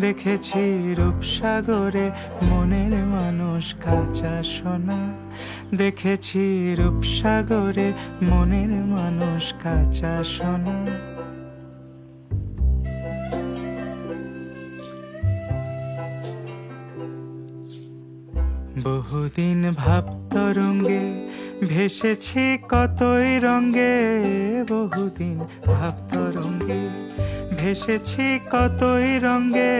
দেখেছি রূপসাগরে মনের মানুষ কাঁচা সোনা। দেখেছি রূপসাগরে মনের মানুষ কাঁচা সোনা। বহুদিন ভাব তরঙ্গে ভেসেছি কতই রঙ্গে বহুদিন ভাব তরঙ্গে ভেসেছি কতই রঙ্গে,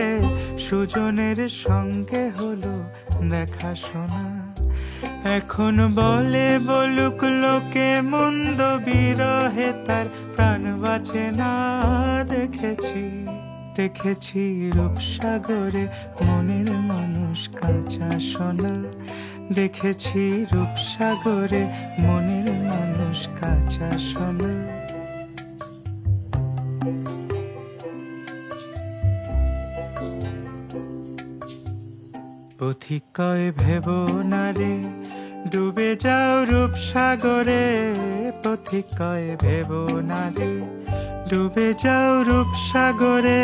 সুজনের সঙ্গে হলো দেখা শোনা। এখন বলে বলুক লোকে, মন্দ বিরহে তার প্রাণ বাঁচে না। দেখেছি দেখেছি রূপসাগরে মনের মানুষ কাঁচা সোনা। দেখেছি রূপসাগরে মনের মানুষ কাঁচা সোনা। পথিকয় ভেব না রে ডুবে যাও রূপসাগরে। পথিকয় ভেব না রে ডুবে যাও রূপসাগরে।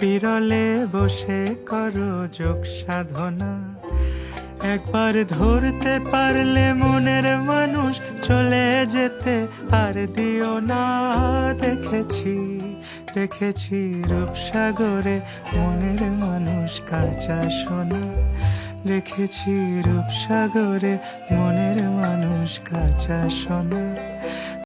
বিরলে বসে করো যোগ সাধনা। একবার ধরতে পারলে মনের মানুষ চলে যেতে আর দিও না। দেখেছি দেখেছি রূপসাগরে মনের মানুষ। কাঁচা সোনা দেখেছি রূপসাগরে মনের মানুষ কাঁচা সোনা।